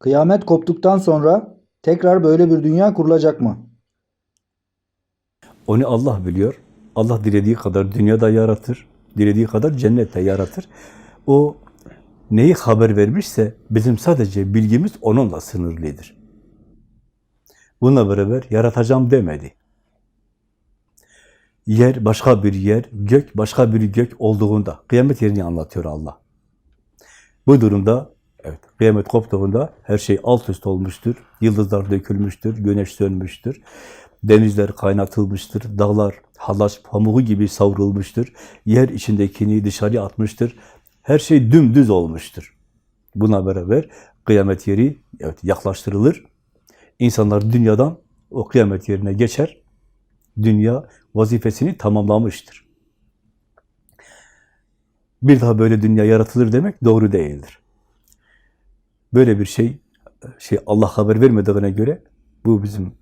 Kıyamet koptuktan sonra tekrar böyle bir dünya kurulacak mı? Onu Allah biliyor. Allah dilediği kadar dünyada yaratır. Dilediği kadar cennette yaratır. O neyi haber vermişse bizim sadece bilgimiz onunla sınırlıdır. Bununla beraber yaratacağım demedi. Yer başka bir yer, gök başka bir gök olduğunda kıyamet yerini anlatıyor Allah. Bu durumda evet kıyamet koptuğunda her şey alt üst olmuştur. Yıldızlar dökülmüştür, güneş sönmüştür. Denizler kaynatılmıştır, dağlar halaç pamuğu gibi savrulmuştur. Yer içindekini dışarı atmıştır. Her şey dümdüz olmuştur. Buna beraber kıyamet yeri evet yaklaştırılır. İnsanlar dünyadan o kıyamet yerine geçer. Dünya vazifesini tamamlamıştır. Bir daha böyle dünya yaratılır demek doğru değildir. Böyle bir şey şey Allah haber vermediğine göre bu bizim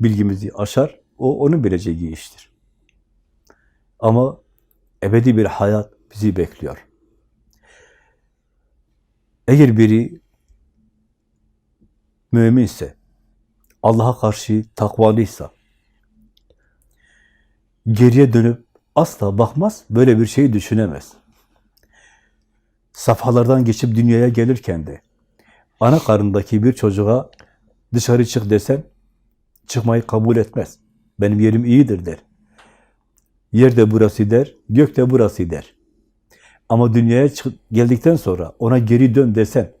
bilgimizi aşar. O onun bileceği iştir. Ama ebedi bir hayat bizi bekliyor. Eğer biri müminse, Allah'a karşı takvalıysa, geriye dönüp asla bakmaz, böyle bir şeyi düşünemez. Safhalardan geçip dünyaya gelirken de ana karnındaki bir çocuğa dışarı çık desen çıkmayı kabul etmez. Benim yerim iyidir der. Yer de burası der, gök de burası der. Ama dünyaya geldikten sonra ona geri dön desen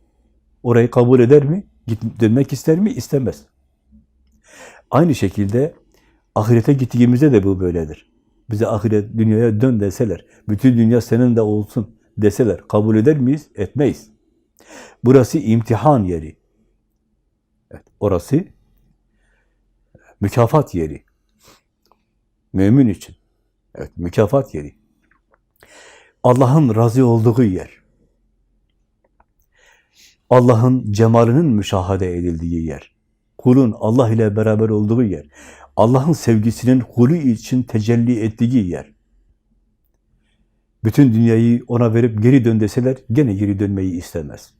orayı kabul eder mi? Git, dönmek ister mi? İstemez. Aynı şekilde ahirete gittiğimizde de bu böyledir. Bize ahiret dünyaya dön deseler, bütün dünya senin de olsun deseler kabul eder miyiz? Etmeyiz. Burası imtihan yeri. Evet, orası mükafat yeri. Mümin için. Evet, mükafat yeri. Allah'ın razı olduğu yer. Allah'ın cemalinin müşahede edildiği yer. Kulun Allah ile beraber olduğu yer. Allah'ın sevgisinin kulü için tecelli ettiği yer. Bütün dünyayı ona verip geri dön deseler gene geri dönmeyi istemez.